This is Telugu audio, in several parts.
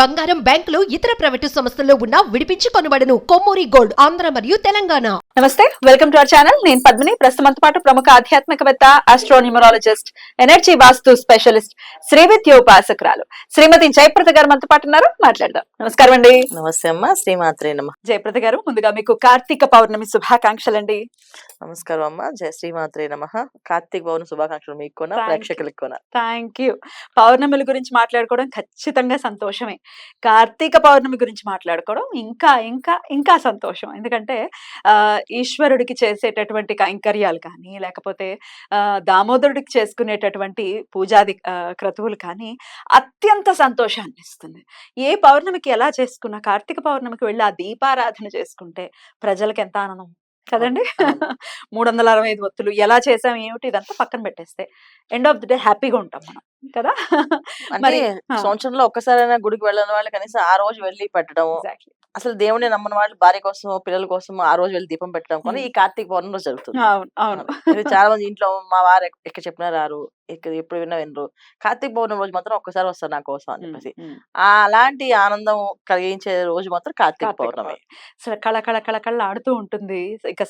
బంగారం బ్యాంకులు ఇతర ప్రైవేటు సంస్థల్లో ఉన్న విడిపించి కొనబడను. కొమ్మూరి గోల్డ్ ఆంధ్ర మరియు తెలంగాణ. నమస్తే వెల్కమ్ టు అవర్ ఛానల్. నేను పద్మిని. ప్రస్తుతంతో పాటు ప్రముఖ ఆధ్యాత్మికవేత్త astronumerologist energy vastu specialist Srividya ఉపాసకురాలు Shrimati Jayaprada garu మనతో పాటు ఉన్నారు. మాట్లాడదాం. నమస్కారం అండి. నమస్తే అమ్మ శ్రీమాత్రే నమ. జయప్రద గారు ముందుగా మీకు కార్తీక పౌర్ణమి శుభాకాంక్షలు అండి నమస్కారం అమ్మ జయ శ్రీమాత్రే నమ. కార్తీక్ భవన్ శుభాకాంక్షలు మీకు కొన Thank you. ప్రేక్షకులకు థ్యాంక్ యూ పౌర్ణమిల గురించి మాట్లాడుకోవడం ఖచ్చితంగా సంతోషమే. కార్తీక పౌర్ణమి గురించి మాట్లాడుకోవడం ఇంకా ఇంకా ఇంకా సంతోషం. ఎందుకంటే ఆ ఈశ్వరుడికి చేసేటటువంటి కైంకర్యాలు కానీ లేకపోతే దామోదరుడికి చేసుకునేటటువంటి పూజాది క్రతువులు కానీ అత్యంత సంతోషాన్ని ఇస్తుంది. ఏ పౌర్ణమికి ఎలా చేసుకున్నా కార్తీక పౌర్ణమికి వెళ్ళి ఆ దీపారాధన చేసుకుంటే ప్రజలకు ఎంత ఆనందం కదండి. మూడు వందల అరవై ఐదు ఒత్తులు ఎలా చేసాం ఏమిటి ఇదంతా పక్కన పెట్టేస్తే ఎండ్ ఆఫ్ ది డే హ్యాపీగా ఉంటాం మనం. కదా? మరి. సంవత్సరంలో ఒక్కసారైనా గుడికి వెళ్ళని వాళ్ళు కనీసం ఆ రోజు వెళ్ళి పెట్టడం. అసలు దేవుడిని నమ్మని వాళ్ళు భార్య కోసం పిల్లల కోసం ఆ రోజు వెళ్ళి దీపం పెట్టడం Hmm. ఈ కార్తీక పౌర్ణమి రోజు జరుగుతుంది. అవును చాలా మంది ఇంట్లో మా వారు ఎక్- ఎక్కడ చెప్పినా రారు. ఇక్కడ ఎప్పుడు విన్నా వినరు. కార్తీక పౌర్ణమి రోజు మాత్రం ఒక్కసారి వస్తారు నా కోసం అని చెప్పేసి. అలాంటి ఆనందం కలిగించే రోజు మాత్రం కార్తీక పౌర్ణమి. అసలు కళ కళ కళ కళ ఆడుతూ ఉంటుంది. ఇక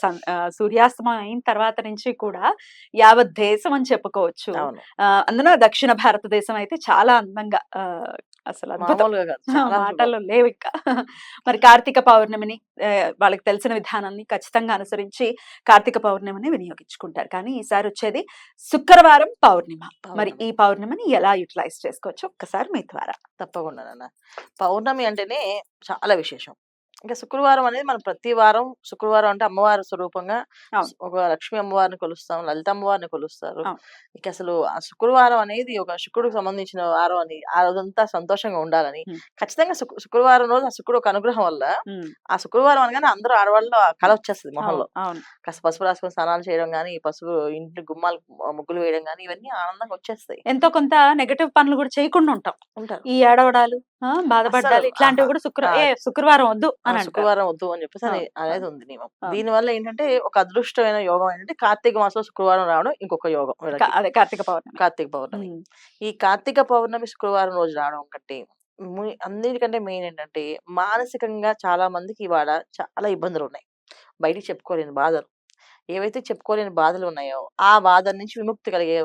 సూర్యాస్తమయం అయిన తర్వాత నుంచి కూడా యావత్ దేశం అని చెప్పుకోవచ్చు. అందులో దక్షిణ భారతదేశం అయితే చాలా అందంగా అసలు మాటల్లో లేవు ఇంకా మరి కార్తీక పౌర్ణమిని వాళ్ళకి తెలిసిన విధానాన్ని ఖచ్చితంగా అనుసరించి కార్తీక పౌర్ణమిని వినియోగించుకుంటారు. కానీ ఈసారి వచ్చేది శుక్రవారం పౌర్ణిమ. మరి. ఈ పౌర్ణమిని ఎలా యూటిలైజ్ చేసుకోవచ్చు ఒక్కసారి మీ ద్వారా. తప్పకుండా పౌర్ణమి అంటేనే చాలా విశేషం. ఇంకా శుక్రవారం అనేది మనం ప్రతి వారం శుక్రవారం అంటే అమ్మవారి స్వరూపంగా. ఒక లక్ష్మీ అమ్మవారిని కొలుస్తాం లలిత అమ్మవారిని కొలుస్తారు. ఇక అసలు ఆ శుక్రవారం అనేది ఒక శుక్రుడికి సంబంధించిన వారం అని ఆ రోజంతా సంతోషంగా ఉండాలని. ఖచ్చితంగా శుక్- శుక్రవారం రోజు ఆ శుక్రుడు ఒక అనుగ్రహం వల్ల ఆ శుక్రవారం అనగానే అందరూ ఆడవాళ్ళు కళ వచ్చేస్తుంది మొహంలో. కాస్త పసుపు రాసుకొని స్నానాలు చేయడం కానీ పసుపు ఇంటి గుమ్మాలు ముగ్గులు వేయడం కానీ ఇవన్నీ ఆనందంగా వచ్చేస్తాయి. ఎంతో కొంత నెగటివ్ పనులు కూడా చేయకుండా ఉంటాం. ఉంటారు. ఈ ఏడవడాలు అస్సలు, ఇట్లాంటివి. కూడా శుక్ర ఆ. ఏ శుక్రవారం వద్దు అని శుక్రవారం వద్దు అని చెప్పేసి అనేది ఉంది నియమం. దీని వల్ల ఏంటంటే ఒక అదృష్టమైన యోగం ఏంటంటే కార్తీక మాసంలో శుక్రవారం రావడం ఇంకొక యోగం అదే కార్తీక పౌర్ణమి. కార్తీక పౌర్ణమి. ఈ కార్తీక పౌర్ణమి శుక్రవారం రోజు రావడం కంటే ము- అన్నిటికంటే మెయిన్ ఏంటంటే మానసికంగా చాలా మందికి ఇవాళ చాలా ఇబ్బందులు ఉన్నాయి. బయటికి చెప్పుకోలేని బాధలు. ఏవైతే చెప్పుకోలేని బాధలు ఉన్నాయో ఆ బాధ నుంచి విముక్తి కలిగే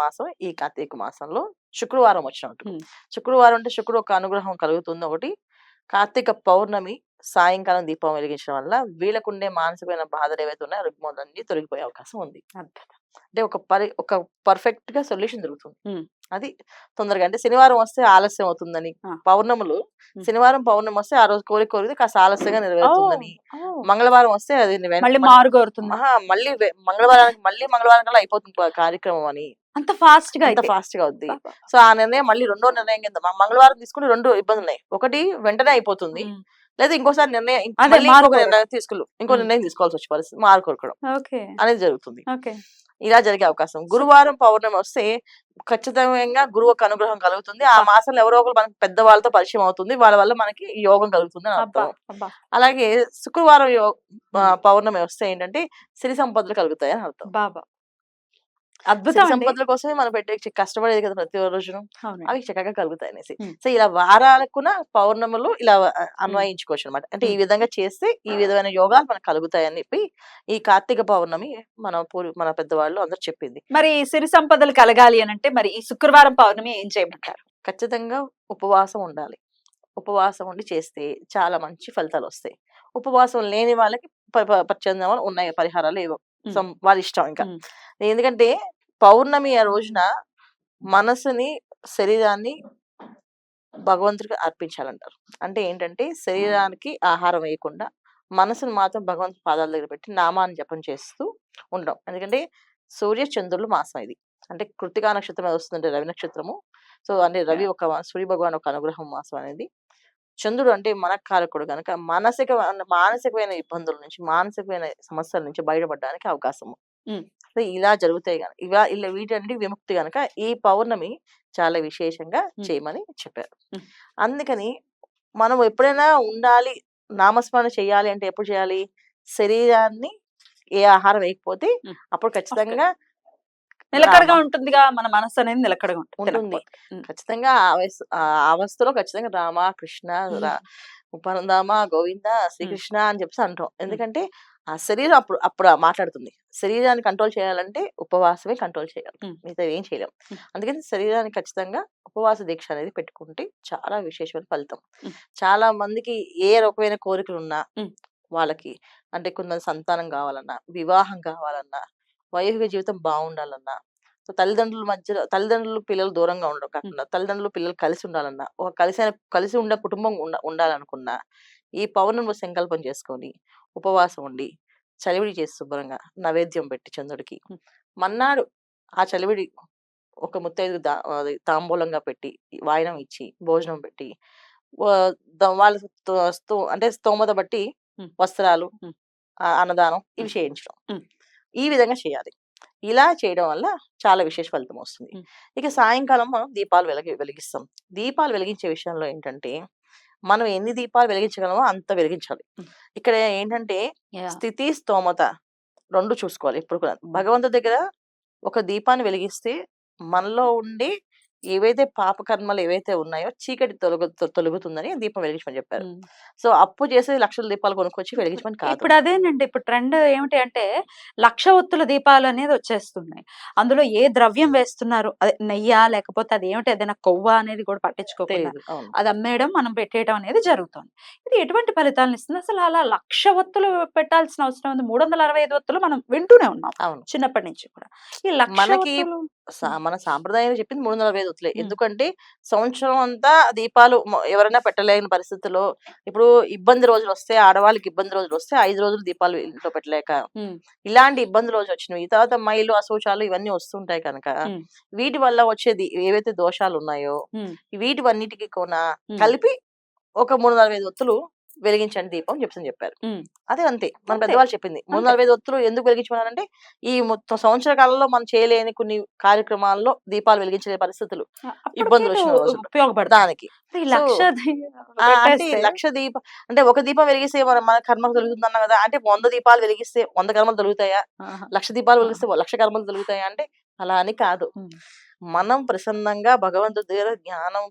మాసం ఈ కార్తీక మాసంలో శుక్రవారం వచ్చినట్టు. శుక్రవారం అంటే శుక్రుడు ఒక అనుగ్రహం కలుగుతుంది ఒకటి కార్తీక పౌర్ణమి సాయంకాలం దీపం వెలిగించడం వల్ల వీళ్ళకుండే మానసికమైన బాధలు ఏవైతే ఉన్నాయో రుగ్మలన్నీ తొలగిపోయే అవకాశం ఉంది. అంటే ఒక పరి ఒక పర్ఫెక్ట్గా సొల్యూషన్ దొరుకుతుంది. అది తొందరగా అంటే శనివారం వస్తే ఆలస్యం అవుతుందని. పౌర్ణములు. శనివారం పౌర్ణమి వస్తే ఆ రోజు కోరిక కోరితే కాస్త ఆలస్యంగా నెరవేరుతుందని. మంగళవారం వస్తే అది మళ్ళీ మంగళవారానికి మళ్ళీ మంగళవారం కల్లా అయిపోతుంది కార్యక్రమం అని అంత ఫాస్ట్గా అంత ఫాస్ట్గా అవుద్ది. సో ఆ నిర్ణయం మళ్ళీ రెండో నిర్ణయం కింద మంగళవారం తీసుకుంటే రెండు ఇబ్బందులు ఉన్నాయి ఒకటి వెంటనే అయిపోతుంది. లేదా ఇంకోసారి నిర్ణయం. నిర్ణయం తీసుకులు ఇంకో. నిర్ణయం తీసుకోవాల్సి వచ్చే పరిస్థితి మారు కోరుకోవడం ఓకే. అనేది జరుగుతుంది. ఇలా జరిగే అవకాశం. గురువారం పౌర్ణమి వస్తే ఖచ్చితంగా గురువు ఒక అనుగ్రహం కలుగుతుంది. ఆ మాసంలో ఎవరో ఒకరు మనకి పెద్ద వాళ్ళతో పరిచయం అవుతుంది. వాళ్ళ వల్ల మనకి యోగం కలుగుతుంది అని అర్థం. అలాగే శుక్రవారం పౌర్ణమి వస్తే ఏంటంటే సిరి సంపదలు కలుగుతాయి అని అర్థం. బాబా. అద్భుతం సంపదల కోసమే మనం పెట్టే కష్టపడేది కదా ప్రతి రోజును. అవునండి. అవి చక్కగా కలుగుతాయి అనేసి. సో ఇలా వారాలకున పౌర్ణములు ఇలా అన్వయించుకోవచ్చు అనమాట అంటే ఈ. విధంగా చేస్తే ఈ విధమైన యోగాలు మనకు కలుగుతాయి అని చెప్పి ఈ కార్తీక పౌర్ణమి మన పూర్వ మన పెద్దవాళ్ళు అందరు చెప్పింది. మరి సిరి సంపదలు కలగాలి అని అంటే మరి ఈ శుక్రవారం పౌర్ణమి ఏం చేయమంటారు? ఖచ్చితంగా ఉపవాసం ఉండాలి. ఉపవాసం ఉండి చేస్తే చాలా మంచి ఫలితాలు వస్తాయి. ఉపవాసం లేని వాళ్ళకి ప- ప- ప్రత్యామ్నాయాలు ఉన్నాయి పరిహారాలు ఏవో వాళ్ళ ఇష్టం ఇంకా. ఎందుకంటే పౌర్ణమి ఆ రోజున మనసుని శరీరాన్ని భగవంతుడికి అర్పించాలంటారు. అంటే ఏంటంటే శరీరానికి ఆహారం వేయకుండా మనసుని మాత్రం భగవంతుడి పాదాల దగ్గర పెట్టి నామాన్ని జపం చేస్తూ ఉండడం ఎందుకంటే సూర్య చంద్రులు మాసం ఇది. అంటే కృతికా నక్షత్రం వస్తుందంటే రవి నక్షత్రము. సో అంటే రవి ఒక సూర్య భగవాన్ ఒక అనుగ్రహం మాసం అనేది. చంద్రుడు అంటే మన కారకుడు కనుక మానసిక మానసికమైన ఇబ్బందుల నుంచి మానసికమైన సమస్యల నుంచి బయటపడడానికి అవకాశము. సో ఇలా జరుగుతాయి కనుక ఇవా ఇలా వీటన్నిటి విముక్తి కనుక ఈ పౌర్ణమి చాలా విశేషంగా. చేయమని చెప్పారు. అందుకని మనం ఎప్పుడైనా ఉండాలి నామస్మరణ చేయాలి అంటే ఎప్పుడు చేయాలి శరీరాన్ని ఏ ఆహారం వేయకపోతే. అప్పుడు ఖచ్చితంగా నిలకడగా. ఉంటుందిగా మన మనసు అనేది నిలకడగా ఉంటుంది. ఖచ్చితంగా అవస్థలో ఖచ్చితంగా రామ కృష్ణ ఉపనందామ గోవింద శ్రీకృష్ణ అని చెప్పి అంటాం ఎందుకంటే ఆ శరీరం అప్పుడు అప్పుడు మాట్లాడుతుంది శరీరాన్ని కంట్రోల్ చేయాలంటే ఉపవాసమే కంట్రోల్ చేయాలి. మిగతా ఏం చేయలేం. అందుకని శరీరానికి ఖచ్చితంగా ఉపవాస దీక్ష అనేది పెట్టుకుంటే చాలా విశేషమైన ఫలితం. చాలా మందికి ఏ రకమైన కోరికలు ఉన్నా. వాళ్ళకి అంటే కొంత సంతానం కావాలన్నా వివాహం కావాలన్నా వైవాహిక జీవితం బాగుండాలన్నా సో తల్లిదండ్రుల మధ్య తల్లిదండ్రులు పిల్లలు దూరంగా ఉండడం కాకుండా తల్లిదండ్రులు పిల్లలు కలిసి ఉండాలన్నా ఒక కలిసి కలిసి ఉండే కుటుంబం ఉండ ఉండాలనుకున్నా ఈ పౌర్ణమి సంకల్పం చేసుకొని ఉపవాసం ఉండి చలివిడి చేసి శుభ్రంగా నైవేద్యం పెట్టి చంద్రుడికి. మన్నాడు ఆ చలివిడి ఒక ముత్తైదు దా తాంబూలంగా పెట్టి వాయనం ఇచ్చి భోజనం పెట్టి వాళ్ళ అంటే స్తోమత బట్టి. వస్త్రాలు అన్నదానం ఇవి. చేయించడం. ఈ విధంగా చేయాలి ఇలా చేయడం వల్ల చాలా విశేష ఫలితం వస్తుంది. ఇక సాయంకాలం మనం దీపాలు వెలిగి వెలిగిస్తాం దీపాలు వెలిగించే విషయంలో ఏంటంటే మనం ఎన్ని దీపాలు వెలిగించగలమో అంత వెలిగించాలి. ఇక్కడ ఏంటంటే. స్థితి స్తోమత రెండు చూసుకోవాలి ఇప్పుడు కూడా భగవంతుడి దగ్గర ఒక దీపాన్ని వెలిగిస్తే మనలో ఉండి ఏవైతే పాప కర్మలు ఏవైతే ఉన్నాయో చీకటి తొలగు తొలగుతుందని దీపం వెలిగించమని చెప్పారు. సో అప్పు చేసి లక్షల దీపాలు కొనుక్కొచ్చి వెలిగించమని కాదు. ఇప్పుడు అదేనండి. ఇప్పుడు ట్రెండ్ ఏమిటి అంటే లక్ష ఒత్తుల దీపాలు అనేది వచ్చేస్తున్నాయి. అందులో ఏ ద్రవ్యం వేస్తున్నారు? అదే నెయ్య? లేకపోతే అది ఏమిటి? ఏదైనా కొవ్వ? అనేది కూడా పట్టించుకోకుండా అది అమ్మేయడం మనం పెట్టేయడం అనేది జరుగుతుంది. ఇది ఎటువంటి ఫలితాలను ఇస్తుంది? అసలు అలా లక్ష ఒత్తులు పెట్టాల్సిన అవసరం ఉంది. మూడు వందల అరవై ఐదు ఒత్తులు మనం వింటూనే ఉన్నాం చిన్నప్పటి నుంచి కూడా. ఈ మనకి సా- మన సాంప్రదాయంలో చెప్పింది మూడు వందల ఐదు వత్తులే. ఎందుకంటే సంవత్సరం అంతా దీపాలు మొ- ఎవరైనా పెట్టలేని పరిస్థితుల్లో ఇప్పుడు ఇబ్బంది రోజులు వస్తే ఆడవాళ్ళకి ఇబ్బంది రోజులు వస్తే ఐదు రోజులు దీపాలు ఇంట్లో పెట్టలేక ఇలాంటి ఇబ్బంది రోజు వచ్చినవి తర్వాత మైలు అశౌచాలు ఇవన్నీ వస్తుంటాయి కనుక. వీటి వల్ల వచ్చేది ఏవైతే దోషాలు ఉన్నాయో వీటివన్నిటికి కూడా. కలిపి ఒక మూడు అరవై ఐదు ఒత్తులు వెలిగించండి దీపం చెప్తుంది చెప్పారు. అదే అంతే. మన. పెద్దవాళ్ళు చెప్పింది. మూడు ఐదు ఒత్తులు ఎందుకు వెలిగించమన్నారంటే ఈ మొత్తం సంవత్సర కాలంలో మనం చేయలేని కొన్ని కార్యక్రమాల్లో దీపాలు వెలిగించలేని పరిస్థితులు ఇబ్బందులు ఆ, అంటే లక్ష దీపం అంటే ఒక దీపం వెలిగిస్తే మన కర్మకు తొలుగుతుంది అన్న కదా అంటే వంద దీపాలు వెలిగిస్తే వంద కర్మలు తొలుగుతాయా? ఆహా. లక్ష దీపాలు వెలిగిస్తే లక్ష కర్మలు తొలుగుతాయా? అంటే అలా అని కాదు. మనం ప్రసన్నంగా భగవంతుడి దగ్గర జ్ఞానం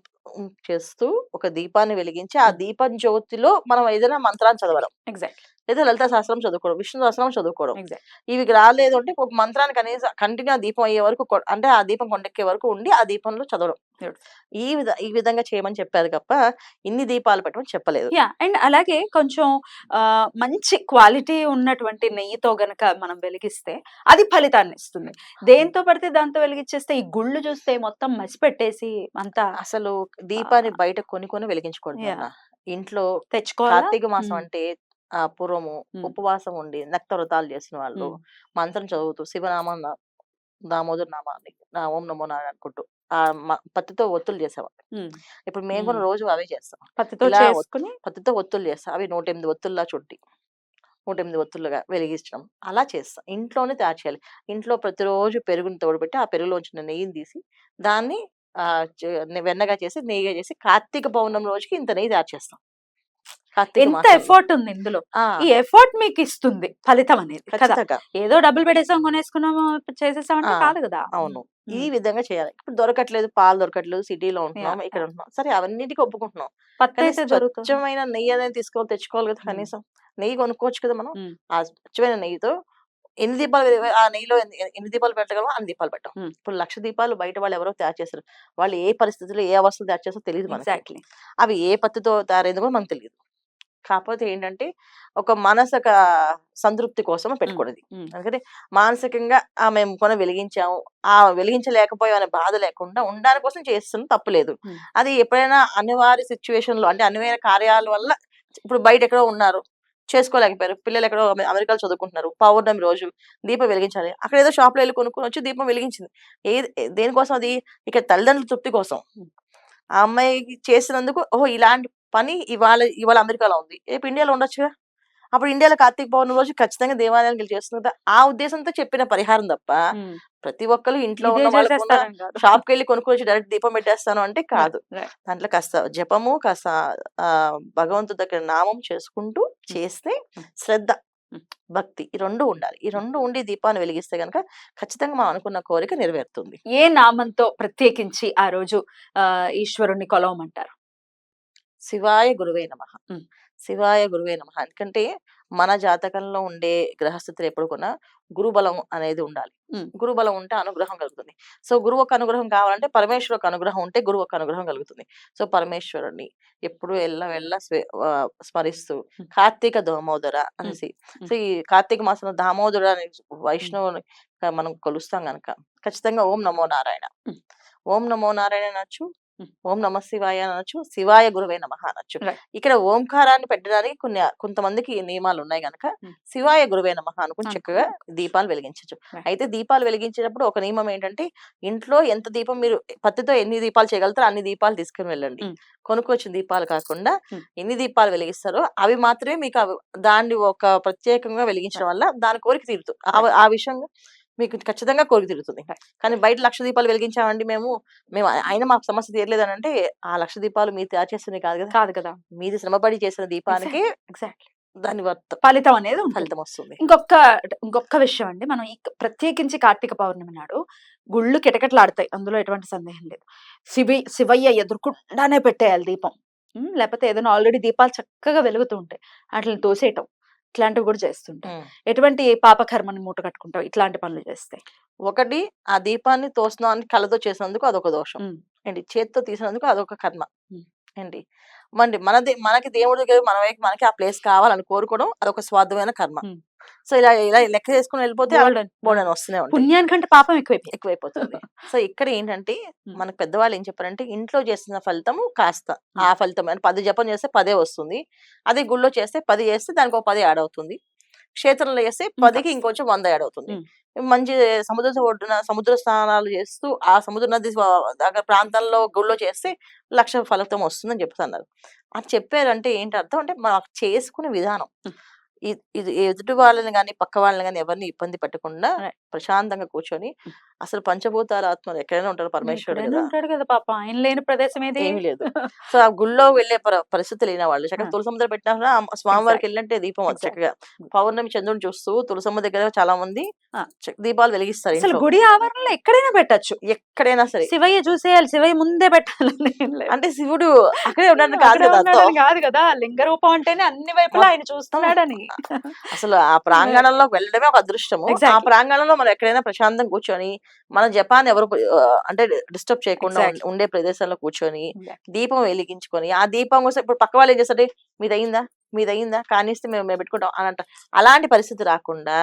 చేస్తూ ఒక దీపాన్ని వెలిగించి ఆ. దీపం జ్యోతిలో మనం ఏదైనా మంత్రాన్ని చదవడం. ఎగ్జాక్ట్ లేదా లలిత శాస్త్రం చదువుకోవడం విష్ణు సహస్రం చదువుకోవడం. ఇవి రాలేదు అంటే ఒక మంత్రాన్ని కనీసం కంటిన్యూ ఆ దీపం అయ్యే వరకు అంటే ఆ దీపం కొండెక్కే వరకు ఉండి ఆ దీపంలో చదవడం. ఈ విధ ఈ విధంగా చేయమని చెప్పారు తప్ప ఇన్ని దీపాలు పెట్టమని చెప్పలేదు. యా అండ్ అలాగే కొంచెం ఆ, మంచి క్వాలిటీ ఉన్నటువంటి నెయ్యితో గనక మనం వెలిగిస్తే అది ఫలితాన్ని ఇస్తుంది. దేంతో పడితే దాంతో వెలిగించేస్తే ఈ గుళ్ళు చూస్తే మొత్తం మసి పెట్టేసి అంతా అసలు దీపాన్ని బయట కొని కొని. నాన్న. ఇంట్లో తెచ్చుకోవాలా కార్తీక మాసం అంటే ఆ పూర్వము ఉపవాసం ఉండి నక్త వ్రతాలు చేసిన వాళ్ళు మంత్రం చదువుతూ శివనామం దామోదర్ నామాన్ని నా ఓం నమో నారాయణ అనుకుంటూ ఆ పత్తితో ఒత్తులు చేసేవాళ్ళు. ఇప్పుడు మేము కూడా. రోజు అవే చేస్తాం పత్తితో పత్తితో ఒత్తులు చేస్తాం అవి నూట ఎనిమిది ఒత్తుల్లా చుట్టి నూట ఎనిమిది ఒత్తులుగా వెలిగించడం. అలా చేస్తాం. ఇంట్లోనే తయారు చేయాలి. ఇంట్లో ప్రతిరోజు పెరుగుని తోడుపెట్టి ఆ పెరుగులోంచి నెయ్యిని తీసి దాన్ని ఆ వెన్నగా చేసి నెయ్యిగా చేసి కార్తీక పౌర్ణమి రోజుకి ఇంత నెయ్యి తయారు చేస్తాం. ఎంత. ఎఫర్ట్ ఉంది ఇందులో? ఈ ఎఫర్ట్ మీకు ఇస్తుంది ఫలితం అనేది కదా? ఏదో డబ్బులు పెట్టేసాం కొనేసుకున్నాము చేసేసామంటే కాదు కదా? అవును. ఈ. విధంగా చేయాలి. ఇప్పుడు దొరకట్లేదు పాలు దొరకట్లేదు సిటీలో ఉంటున్నాం ఇక్కడ. ఉంటున్నాం సరే అవన్నిటికీ ఒప్పుకుంటున్నాం. స్వచ్ఛమైన నెయ్యి అనేది తీసుకోవాలి తెచ్చుకోవాలి కదా. కనీసం. నెయ్యి కొనుక్కోవచ్చు కదా మనం. ఆ స్వచ్ఛమైన నెయ్యితో ఎన్ని దీపాలు ఆ నెయ్యిలో ఎన్ని దీపాలు పెట్టగలమో అన్ని దీపాలు పెట్టాం. ఇప్పుడు లక్ష దీపాలు బయట వాళ్ళు ఎవరో తయారు చేస్తారు. వాళ్ళు ఏ పరిస్థితుల్లో ఏ అవస్థలు తయారు చేస్తారో తెలియదు మనకి. అవి ఏ పత్తితో తయారైందో కూడా మనకు తెలియదు కాకపోతే ఏంటంటే ఒక మానసిక సంతృప్తి కోసం పెట్టుకున్నది. అందుకని మానసికంగా ఆ! మేము కొని వెలిగించాము. ఆ! వెలిగించలేకపోయాం అనే బాధ లేకుండా ఉండడానికి కోసం చేస్తున్నాం తప్పులేదు. అది ఎప్పుడైనా అనివార్య సిచ్యువేషన్లో అంటే అనివార్య కార్యాల వల్ల ఇప్పుడు బయట ఎక్కడో ఉన్నారు చేసుకోలేకపోయారు. పిల్లలు ఎక్కడో అమె- అమెరికాలో చదువుకుంటున్నారు. పౌర్ణమి రోజు దీపం వెలిగించాలి. అక్కడ ఏదో షాప్లో వెళ్ళి కొనుక్కొని వచ్చి దీపం వెలిగించింది. ఏది ఏ- దేనికోసం అది? ఇక తల్లిదండ్రుల తృప్తి కోసం. ఆ అమ్మాయికి చేసినందుకు ఓహో! ఇలాంటి పని ఇవాళ ఇవాళ అమెరికాలో ఉంది. రేపు ఇండియాలో ఉండొచ్చుగా? అప్పుడు ఇండియాలో కార్తీక పౌర్ణమి రోజు ఖచ్చితంగా దేవాలయానికి వెళ్ళి చేస్తుంది కదా? ఆ ఉద్దేశంతో చెప్పిన పరిహారం తప్ప ప్రతి ఒక్కరు ఇంట్లో ఉన్న. షాప్కి వెళ్ళి కొనుక్కొని డైరెక్ట్ దీపం పెట్టేస్తాను అంటే కాదు. దాంట్లో కాస్త జపము కాస్త ఆ భగవంతుడి దగ్గర నామం చేసుకుంటూ చేస్తే శ్రద్ధ. భక్తి ఈ రెండు ఉండాలి. ఈ రెండు ఉండి దీపాన్ని వెలిగిస్తే గనక ఖచ్చితంగా మనం అనుకున్న కోరిక నెరవేరుతుంది. ఏ నామంతో ప్రత్యేకించి ఆ రోజు ఆ ఈశ్వరుణ్ణి కొలవమంటారు? శివాయ గురువే నమ. శివాయ గురువే నమ ఎందుకంటే మన జాతకంలో ఉండే గ్రహస్థితులు ఎప్పుడు కూడా గురుబలం అనేది ఉండాలి. గురుబలం ఉంటే అనుగ్రహం కలుగుతుంది సో గురువు ఒక అనుగ్రహం కావాలంటే పరమేశ్వరు ఒక అనుగ్రహం ఉంటే గురువు ఒక అనుగ్రహం కలుగుతుంది సో పరమేశ్వరుని ఎప్పుడు ఎల్ల వెళ్ళ స్మరిస్తూ. కార్తీక దామోదర అనేసి. సో ఈ కార్తీక మాసంలో దామోదర అనే వైష్ణవుని మనం కొలుస్తాం గనక ఖచ్చితంగా ఓం నమో నారాయణ. ఓం నమో నారాయణ అనొచ్చు. ఓం నమ శివాయ అనొచ్చు శివాయ గురువే నమ అనొచ్చు. ఇక్కడ ఓంకారాన్ని పెట్టడానికి కొన్ని కొంతమందికి నియమాలు ఉన్నాయి గనక ఉమ్. శివాయ గురువే నమ అనుకుని చక్కగా దీపాలు వెలిగించచ్చు. అయితే దీపాలు వెలిగించేటప్పుడు ఒక నియమం ఏంటంటే ఇంట్లో ఎంత దీపం మీరు పత్తితో ఎన్ని దీపాలు చేయగలుగుతారో అన్ని దీపాలు తీసుకుని వెళ్ళండి. కొనుక్కొచ్చిన దీపాలు కాకుండా. ఎన్ని దీపాలు వెలిగిస్తారో అవి మాత్రమే మీకు అవి దాన్ని ఒక ప్రత్యేకంగా వెలిగించడం వల్ల దాని కోరిక తీరుతుంది ఆ- ఆ విషయంగా మీకు ఖచ్చితంగా కోరిక తీరుతుంది. కానీ బయట లక్ష దీపాలు వెలిగించామండి మేము. మేము అ- అయినా మాకు సమస్య తీరలేదు అని అంటే ఆ లక్ష దీపాలు మీరు తయారు చేస్తున్నవి కాదు కదా. కాదు కదా. మీది శ్రమపడి చేసిన దీపానికి ఎగ్జాక్ట్లీ దాని వర్త ఫలితం అనేది. ఫలితం వస్తుంది. ఇంకొక ఇంకొక విషయం అండి. మనం ప్రత్యేకించి కార్తీక పౌర్ణమి నాడు గుళ్ళు కిటకిటలాడతాయి. అందులో ఎటువంటి సందేహం లేదు. శివి శివయ్య ఎదుర్కొండానే పెట్టేయాలి దీపం. లేకపోతే ఏదైనా ఆల్రెడీ దీపాలు చక్కగా వెలుగుతూ ఉంటాయి. వాటిని తోసేయటం. ఇట్లాంటివి కూడా చేస్తుంటాయి ఉమ్. ఎటువంటి పాపకర్మని మూట కట్టుకుంటాం ఇట్లాంటి పనులు చేస్తే ఒకటి ఆ దీపాన్ని తోసినానికి కళ్ళతో చేసినందుకు అదొక దోషం. ఏంటి చేతితో తీసినందుకు అదొక కర్మ. ఏంటి మరి మన మనకి దేవుడి దగ్గర మన వైపు మనకి ఆ ప్లేస్ కావాలని కోరుకోవడం అదొక స్వార్థమైన కర్మ. సో ఇలా ఇలా లెక్క చేసుకుని వెళ్ళిపోతే. బోడని వస్తూనే ఉంటాయి పుణ్యానికంటే పాపం ఎక్కువైపోయింది. ఎక్కువైపోతుంది. సో ఇక్కడ ఏంటంటే. మనకు పెద్దవాళ్ళు ఏం చెప్పారంటే ఇంట్లో చేసిన ఫలితము కాస్త. ఆ ఫలితం అని పది జపం చేస్తే పదే వస్తుంది. అదే గుళ్ళో చేస్తే పది చేస్తే దానికి ఒక పది యాడ్ అవుతుంది. క్షేత్రంలో చేస్తే పదికి ఇంకొంచెం వంద యాడ్ అవుతుంది. మంచి సముద్ర ఒడ్డున సముద్ర స్నానాలు చేస్తూ ఆ సముద్ర నది దగ్గర ప్రాంతంలో గుళ్ళో చేస్తే లక్ష ఫలితం వస్తుందని చెప్తున్నారు అది చెప్పారంటే ఏంటి అర్థం అంటే మనం చేసుకునే విధానం. ఇది ఎదుటి వాళ్ళని కానీ పక్క వాళ్ళని కానీ ఎవరిని ఇబ్బంది పెట్టకుండా. ప్రశాంతంగా కూర్చొని అసలు పంచభూతాల ఆత్మలు ఎక్కడైనా ఉంటారు పరమేశ్వరుడు ఉంటాడు కదా పాప! ఆయన లేని ప్రదేశం ఏది? ఏమీ లేదు. సో ఆ గుళ్ళో వెళ్ళే పర- పరిస్థితి లేని వాళ్ళు. చక్కగా ఆ. తులసముద్ర పెట్టినా స్వామివారికి. వెళ్ళంటే దీపం అది. చక్కగా. పౌర్ణమి చంద్రుని చూస్తూ తులసమ్మ దగ్గర చాలా మంది దీపాలు వెలిగిస్తారు అసలు. గుడి ఆవరణలో ఎక్కడైనా పెట్టచ్చు. ఎక్కడైనా సరే. శివయ్య చూసేయాలి. శివయ్య ముందే పెట్టాలని ఏం లేదు. అంటే శివుడు అక్కడే ఉండడానికి కాదు కదా! కాదు కదా! లింగ రూపం అంటేనే అన్ని వైపులా ఆయన చూస్తున్నాడని. అసలు ఆ ప్రాంగణంలోకి వెళ్ళడమే ఒక అదృష్టము ఆ. ప్రాంగణంలో మనం ఎక్కడైనా ప్రశాంతం కూర్చొని మన జపాన్ ఎవరు అంటే డిస్టర్బ్ చేయకుండా ఉండే ప్రదేశంలో కూర్చొని. దీపం వెలిగించుకొని ఆ దీపం కోసం ఇప్పుడు పక్క వాళ్ళు ఏం చేస్తారు మీది అయిందా మీది అయిందా కానిస్తే మేము మేము పెట్టుకుంటాం అని అంట అలాంటి పరిస్థితి రాకుండా.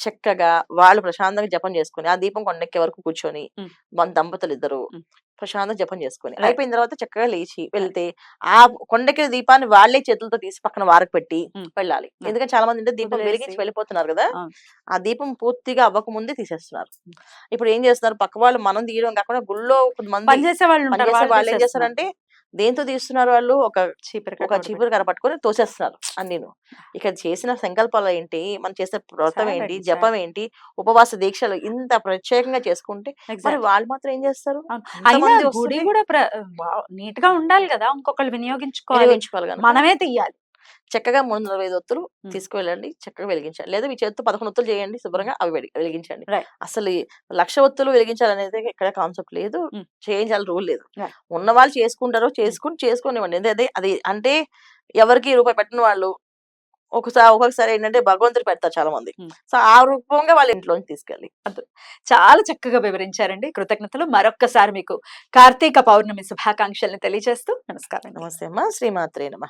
చక్కగా వాళ్ళు ప్రశాంతంగా జపం చేసుకొని ఆ దీపం కొండెక్కే వరకు కూర్చొని. మన దంపతులు ఇద్దరు. ప్రశాంతంగా జపం చేసుకొని. అయిపోయిన తర్వాత చక్కగా లేచి వెళ్తే ఆ కొండెక్కిన దీపాన్ని వాళ్ళే చేతులతో తీసి పక్కన వారకు పెట్టి. వెళ్ళాలి. ఎందుకంటే చాలా మంది అంటే దీపం. వెలిగించి వెళ్ళిపోతున్నారు కదా. ఆ దీపం పూర్తిగా అవ్వక ముందే తీసేస్తున్నారు ఇప్పుడు ఏం చేస్తున్నారు పక్క వాళ్ళు మనం తీయడం కాకుండా గుళ్ళో కొంతమంది పనిచేసే వాళ్ళు ఏం. చేస్తారంటే దేంతో తీస్తున్నారు వాళ్ళు? ఒక చీపురు ఒక చీపురు కర్ర పట్టుకొని తోసేస్తున్నారు. అన్నీను ఇక్కడ చేసిన సంకల్పాలు ఏంటి? మనం చేసిన వ్రతం ఏంటి. జపం ఏంటి? ఉపవాస దీక్షలు ఇంత ప్రత్యేకంగా చేసుకుంటే మరి. వాళ్ళు మాత్రం ఏం చేస్తారు. గుడి కూడా నీట్గా ఉండాలి కదా. ఇంకొకళ్ళు వినియోగించుకోవాలి. మనమే తీయాలి. చక్కగా మూడు వందల ఐదు ఒత్తులు. తీసుకువెళ్ళండి చక్కగా వెలిగించండి లేదా మీ చేతితో పదకొండు ఒత్తులు చేయండి శుభ్రంగా అవి వెలి- వెలిగించండి. అసలు లక్ష ఒత్తులు వెలిగించాలనేది ఇక్కడ కాన్సెప్ట్ లేదు. ఉమ్. చేయించాలి రూల్ లేదు. ఉన్న వాళ్ళు చేసుకుంటారో చేసుకుని చేసుకోనివ్వండి. అదే అదే అంటే ఎవరికి రూపాయి పెట్టిన వాళ్ళు ఒకసారి ఒక్కొక్కసారి ఏంటంటే భగవంతుడు పెడతారు చాలా మంది. సో ఆ రూపంగా వాళ్ళ ఇంట్లోంచి తీసుకెళ్ళి. చాలా చక్కగా వివరించారండి. కృతజ్ఞతలు. మరొక్కసారి మీకు కార్తీక పౌర్ణమి శుభాకాంక్షల్ని తెలియజేస్తూ నమస్కారం నమస్తే అమ్మా. శ్రీమాత్రే నమ.